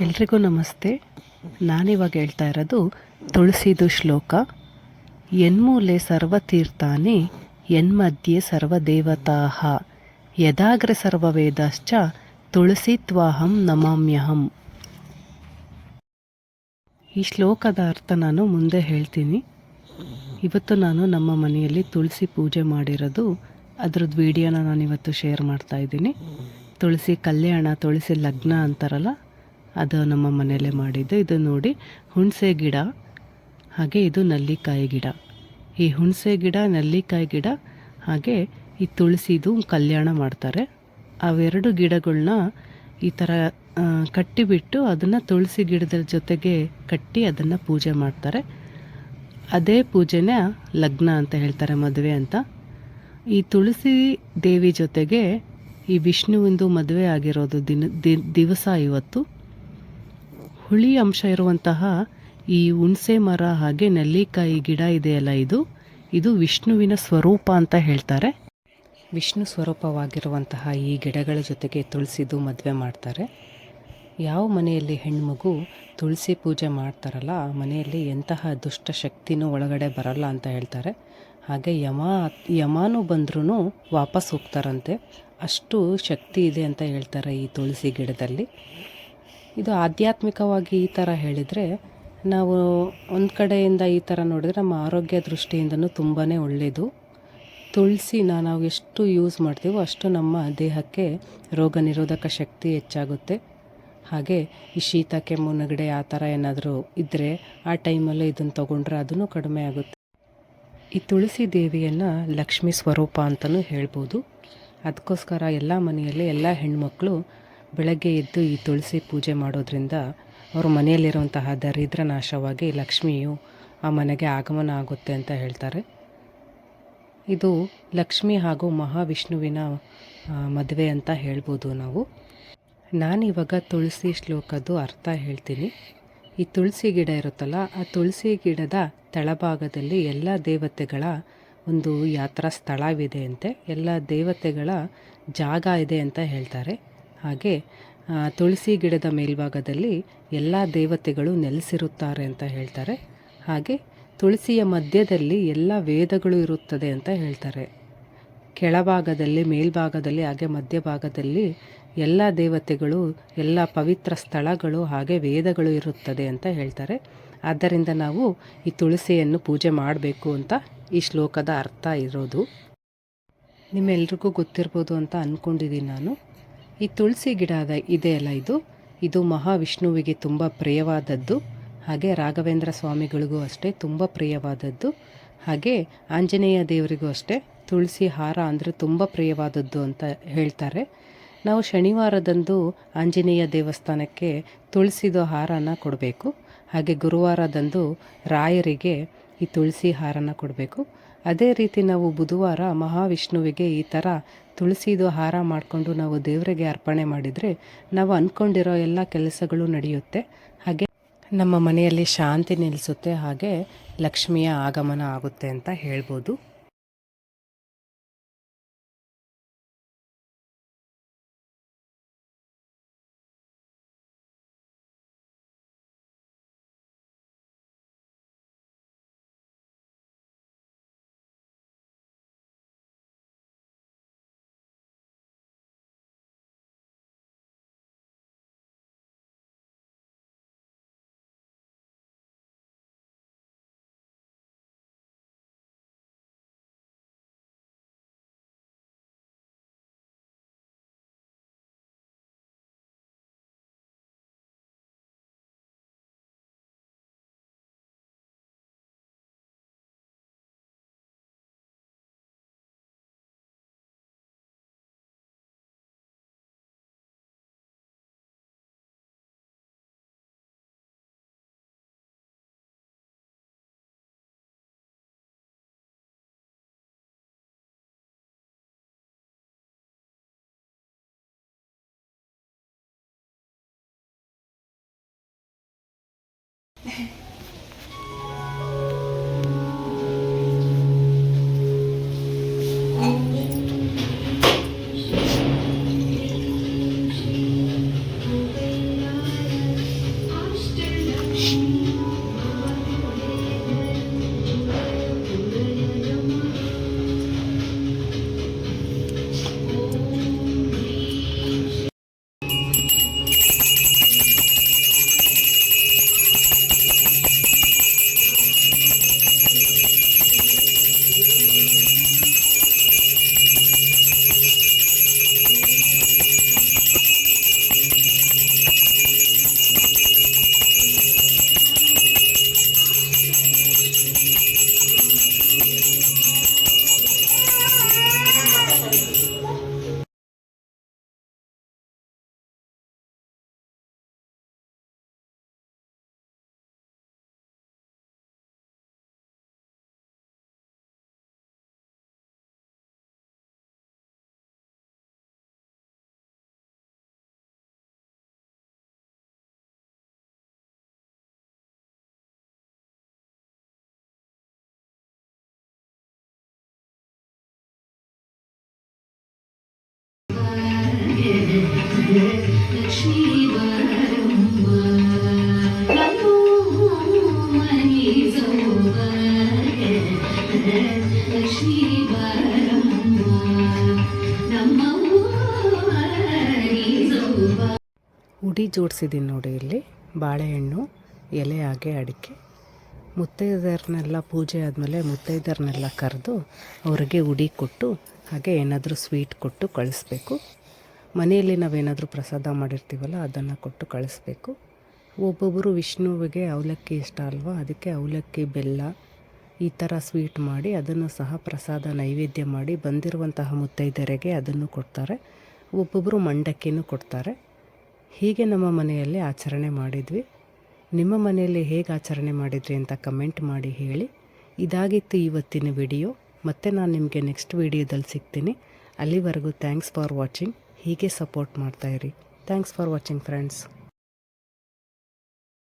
ಎಲ್ರಿಗೂ ನಮಸ್ತೆ. ನಾನಿವಾಗ ಹೇಳ್ತಾ ಇರೋದು ತುಳಸಿದು ಶ್ಲೋಕ. ಎನ್ಮೂಲೆ ಸರ್ವತೀರ್ಥಾನಿ, ಎನ್ಮಧ್ಯೆ ಯದಾಗ್ರೆ ಸರ್ವವೇದಾಶ್ಚ, ತುಳಸಿತ್ವಾಹಂ ನಮಾಮ್ಯಹಂ. ಈ ಶ್ಲೋಕದ ಅರ್ಥ ನಾನು ಮುಂದೆ ಹೇಳ್ತೀನಿ. ಇವತ್ತು ನಾನು ನಮ್ಮ ಮನೆಯಲ್ಲಿ ತುಳಸಿ ಪೂಜೆ ಮಾಡಿರೋದು. ಅದ್ರದ್ದು ವಿಡಿಯೋನ ನಾನು ಇವತ್ತು ಶೇರ್ ಮಾಡ್ತಾ ಇದ್ದೀನಿ. ತುಳಸಿ ಕಲ್ಯಾಣ, ತುಳಸಿ ಲಗ್ನ ಅಂತಾರಲ್ಲ ಅದು ನಮ್ಮ ಮನೆಯಲ್ಲೇ ಮಾಡಿದ್ದು. ಇದು ನೋಡಿ ಹುಣಸೆ ಗಿಡ. ಹಾಗೆ ಇದು ನಲ್ಲಿಕಾಯಿ ಗಿಡ. ಈ ಹುಣಸೆ ಗಿಡ, ನಲ್ಲಿಕಾಯಿ ಗಿಡ, ಹಾಗೆ ಈ ತುಳಸಿದು ಕಲ್ಯಾಣ ಮಾಡ್ತಾರೆ. ಅವೆರಡು ಗಿಡಗಳನ್ನ ಈ ಥರ ಕಟ್ಟಿಬಿಟ್ಟು ಅದನ್ನು ತುಳಸಿ ಗಿಡದ ಜೊತೆಗೆ ಕಟ್ಟಿ ಅದನ್ನು ಪೂಜೆ ಮಾಡ್ತಾರೆ. ಅದೇ ಪೂಜೆನ ಲಗ್ನ ಅಂತ ಹೇಳ್ತಾರೆ, ಮದುವೆ ಅಂತ. ಈ ತುಳಸಿ ದೇವಿ ಜೊತೆಗೆ ಈ ವಿಷ್ಣುವಿಂದು ಮದುವೆ ಆಗಿರೋದು ದಿನ ದಿವಸ ಇವತ್ತು. ಹುಳಿ ಅಂಶ ಇರುವಂತಹ ಈ ಹುಣಸೆ ಮರ ಹಾಗೆ ನೆಲ್ಲಿಕಾಯಿ ಗಿಡ ಇದೆಯಲ್ಲ ಇದು? ಇದು ವಿಷ್ಣುವಿನ ಸ್ವರೂಪ ಅಂತ ಹೇಳ್ತಾರೆ. ವಿಷ್ಣು ಸ್ವರೂಪವಾಗಿರುವಂತಹ ಈ ಗಿಡಗಳ ಜೊತೆಗೆ ತುಳಸಿದು ಮದುವೆ ಮಾಡ್ತಾರೆ. ಯಾವ ಮನೆಯಲ್ಲಿ ಹೆಣ್ಮಗು ತುಳಸಿ ಪೂಜೆ ಮಾಡ್ತಾರಲ್ಲ, ಆ ಮನೆಯಲ್ಲಿ ಎಂತಹ ದುಷ್ಟ ಶಕ್ತಿನೂ ಒಳಗಡೆ ಬರಲ್ಲ ಅಂತ ಹೇಳ್ತಾರೆ. ಹಾಗೆ ಯಮ, ಯಮಾನು ಬಂದ್ರೂ ವಾಪಸ್ ಹೋಗ್ತಾರಂತೆ. ಅಷ್ಟು ಶಕ್ತಿ ಇದೆ ಅಂತ ಹೇಳ್ತಾರೆ ಈ ತುಳಸಿ ಗಿಡದಲ್ಲಿ. ಇದು ಆಧ್ಯಾತ್ಮಿಕವಾಗಿ ಈ ಥರ ಹೇಳಿದರೆ ನಾವು ಒಂದು ಕಡೆಯಿಂದ ಈ ಥರ ನೋಡಿದರೆ ನಮ್ಮ ಆರೋಗ್ಯ ದೃಷ್ಟಿಯಿಂದನೂ ತುಂಬಾ ಒಳ್ಳೆಯದು ತುಳಸಿನ ನಾವು ಎಷ್ಟು ಯೂಸ್ ಮಾಡ್ತೀವೋ ಅಷ್ಟು ನಮ್ಮ ದೇಹಕ್ಕೆ ರೋಗ ನಿರೋಧಕ ಶಕ್ತಿ ಹೆಚ್ಚಾಗುತ್ತೆ. ಹಾಗೆ ಈ ಶೀತ, ಕೆಮ್ಮು, ನೆಗಡೆ ಆ ಥರ ಏನಾದರೂ ಇದ್ದರೆ ಆ ಟೈಮಲ್ಲೂ ಇದನ್ನು ತೊಗೊಂಡ್ರೆ ಅದನ್ನು ಕಡಿಮೆ ಆಗುತ್ತೆ. ಈ ತುಳಸಿ ದೇವಿಯನ್ನು ಲಕ್ಷ್ಮೀ ಸ್ವರೂಪ ಅಂತಲೂ ಹೇಳ್ಬೋದು. ಅದಕ್ಕೋಸ್ಕರ ಎಲ್ಲ ಮನೆಯಲ್ಲಿ ಎಲ್ಲ ಹೆಣ್ಮಕ್ಳು ಬೆಳಗ್ಗೆ ಎದ್ದು ಈ ತುಳಸಿ ಪೂಜೆ ಮಾಡೋದ್ರಿಂದ ಅವ್ರ ಮನೆಯಲ್ಲಿರುವಂತಹ ದರಿದ್ರ ನಾಶವಾಗಿ ಲಕ್ಷ್ಮಿಯು ಆ ಮನೆಗೆ ಆಗಮನ ಆಗುತ್ತೆ ಅಂತ ಹೇಳ್ತಾರೆ. ಇದು ಲಕ್ಷ್ಮಿ ಹಾಗೂ ಮಹಾವಿಷ್ಣುವಿನ ಮದುವೆ ಅಂತ ಹೇಳ್ಬೋದು ನಾವು. ನಾನಿವಾಗ ತುಳಸಿ ಶ್ಲೋಕದ್ದು ಅರ್ಥ ಹೇಳ್ತೀನಿ. ಈ ತುಳಸಿ ಗಿಡ ಇರುತ್ತಲ್ಲ, ಆ ತುಳಸಿ ಗಿಡದ ತಳಭಾಗದಲ್ಲಿ ಎಲ್ಲ ದೇವತೆಗಳ ಒಂದು ಯಾತ್ರಾ ಸ್ಥಳವಿದೆ ಅಂತೆ. ಎಲ್ಲ ದೇವತೆಗಳ ಜಾಗ ಇದೆ ಅಂತ ಹೇಳ್ತಾರೆ. ಹಾಗೆ ತುಳಸಿ ಗಿಡದ ಮೇಲ್ಭಾಗದಲ್ಲಿ ಎಲ್ಲ ದೇವತೆಗಳು ನೆಲೆಸಿರುತ್ತಾರೆ ಅಂತ ಹೇಳ್ತಾರೆ. ಹಾಗೆ, ತುಳಸಿಯ ಮಧ್ಯದಲ್ಲಿ ಎಲ್ಲ ವೇದಗಳು ಇರುತ್ತದೆ ಅಂತ ಹೇಳ್ತಾರೆ. ಕೆಳಭಾಗದಲ್ಲಿ, ಮೇಲ್ಭಾಗದಲ್ಲಿ, ಹಾಗೆ ಮಧ್ಯಭಾಗದಲ್ಲಿ ಎಲ್ಲ ದೇವತೆಗಳು, ಎಲ್ಲ ಪವಿತ್ರ ಸ್ಥಳಗಳು, ಹಾಗೆ ವೇದಗಳು ಇರುತ್ತದೆ ಅಂತ ಹೇಳ್ತಾರೆ. ಆದ್ದರಿಂದ ನಾವು ಈ ತುಳಸಿಯನ್ನು ಪೂಜೆ ಮಾಡಬೇಕು ಅಂತ ಈ ಶ್ಲೋಕದ ಅರ್ಥ ಇರೋದು. ನಿಮ್ಮೆಲ್ರಿಗೂ ಗೊತ್ತಿರ್ಬೋದು ಅಂತ ಅಂದ್ಕೊಂಡಿದ್ದೀನಿ ನಾನು. ಈ ತುಳಸಿ ಗಿಡ ಅದ ಇದೆಯಲ್ಲ ಇದು. ಇದು ಮಹಾವಿಷ್ಣುವಿಗೆ ತುಂಬ ಪ್ರಿಯವಾದದ್ದು. ಹಾಗೆ ರಾಘವೇಂದ್ರ ಸ್ವಾಮಿಗಳಿಗೂ ಅಷ್ಟೇ ತುಂಬ ಪ್ರಿಯವಾದದ್ದು. ಹಾಗೆ ಆಂಜನೇಯ ದೇವರಿಗೂ ಅಷ್ಟೇ ತುಳಸಿ ಹಾರ ಅಂದರೆ ತುಂಬ ಪ್ರಿಯವಾದದ್ದು ಅಂತ ಹೇಳ್ತಾರೆ. ನಾವು ಶನಿವಾರದಂದು ಆಂಜನೇಯ ದೇವಸ್ಥಾನಕ್ಕೆ ತುಳಸಿದು ಹಾರನ ಕೊಡಬೇಕು. ಹಾಗೆ ಗುರುವಾರದಂದು ರಾಯರಿಗೆ ಈ ತುಳಸಿ ಹಾರನ ಕೊಡಬೇಕು. ಅದೇ ರೀತಿ ನಾವು ಬುಧವಾರ ಮಹಾವಿಷ್ಣುವಿಗೆ ಈ ಥರ ತುಳಸಿದು ಹಾರ ಮಾಡಿಕೊಂಡು ನಾವು ದೇವರಿಗೆ ಅರ್ಪಣೆ ಮಾಡಿದರೆ ನಾವು ಅಂದ್ಕೊಂಡಿರೋ ಎಲ್ಲ ಕೆಲಸಗಳು ನಡೆಯುತ್ತೆ. ಹಾಗೆ ನಮ್ಮ ಮನೆಯಲ್ಲಿ ಶಾಂತಿ ನಿಲ್ಲಿಸುತ್ತೆ ಹಾಗೆ ಲಕ್ಷ್ಮಿಯ ಆಗಮನ ಆಗುತ್ತೆ ಅಂತ ಹೇಳ್ಬೋದು. 네. ಉಡಿ ಜೋಡಿಸಿದ್ದೀನಿ ನೋಡಿ ಇಲ್ಲಿ ಬಾಳೆಹಣ್ಣು, ಎಲೆ ಹಾಗೆ ಅಡಿಕೆ. ಮುತ್ತೈದರ್ನೆಲ್ಲ ಪೂಜೆ ಆದಮೇಲೆ ಮುತ್ತೈದರ್ನೆಲ್ಲ ಕರೆದು ಅವರಿಗೆ ಉಡಿ ಕೊಟ್ಟು, ಹಾಗೆ ಏನಾದರೂ ಸ್ವೀಟ್ ಕೊಟ್ಟು ಕಳಿಸ್ಬೇಕು. ಮನೆಯಲ್ಲಿ ನಾವೇನಾದರೂ ಪ್ರಸಾದ ಮಾಡಿರ್ತೀವಲ್ಲ, ಅದನ್ನು ಕೊಟ್ಟು ಕಳಿಸ್ಬೇಕು. ಒಬ್ಬೊಬ್ಬರು ವಿಷ್ಣುವಿಗೆ ಅವಲಕ್ಕಿ ಇಷ್ಟ ಅಲ್ವಾ? ಅದಕ್ಕೆ ಅವಲಕ್ಕಿ, ಬೆಲ್ಲ ಈ ಥರ ಸ್ವೀಟ್ ಮಾಡಿ ಅದನ್ನು ಸಹ ಪ್ರಸಾದ ನೈವೇದ್ಯ ಮಾಡಿ ಬಂದಿರುವಂತಹ ಮುತ್ತೈದೆಯರಿಗೆ ಅದನ್ನು ಕೊಡ್ತಾರೆ. ಒಬ್ಬೊಬ್ಬರು ಮಂಡಕ್ಕಿನೂ ಕೊಡ್ತಾರೆ. ಹೀಗೆ ನಮ್ಮ ಮನೆಯಲ್ಲಿ ಆಚರಣೆ ಮಾಡಿದ್ವಿ. ನಿಮ್ಮ ಮನೆಯಲ್ಲಿ ಹೇಗೆ ಆಚರಣೆ ಮಾಡಿದ್ರಿ ಅಂತ ಕಮೆಂಟ್ ಮಾಡಿ ಹೇಳಿ. ಇದಾಗಿತ್ತು ಇವತ್ತಿನ ವಿಡಿಯೋ. ಮತ್ತೆ ನಾನು ನಿಮಗೆ ನೆಕ್ಸ್ಟ್ ವಿಡಿಯೋದಲ್ಲಿ ಸಿಗ್ತೀನಿ. ಅಲ್ಲಿವರೆಗೂ ಥ್ಯಾಂಕ್ಸ್ ಫಾರ್ ವಾಚಿಂಗ್. ಹೀಗೆ ಸಪೋರ್ಟ್ ಮಾಡ್ತಾಯಿರಿ ಥ್ಯಾಂಕ್ಸ್ ಫಾರ್ ವಾಚಿಂಗ್ ಫ್ರೆಂಡ್ಸ್.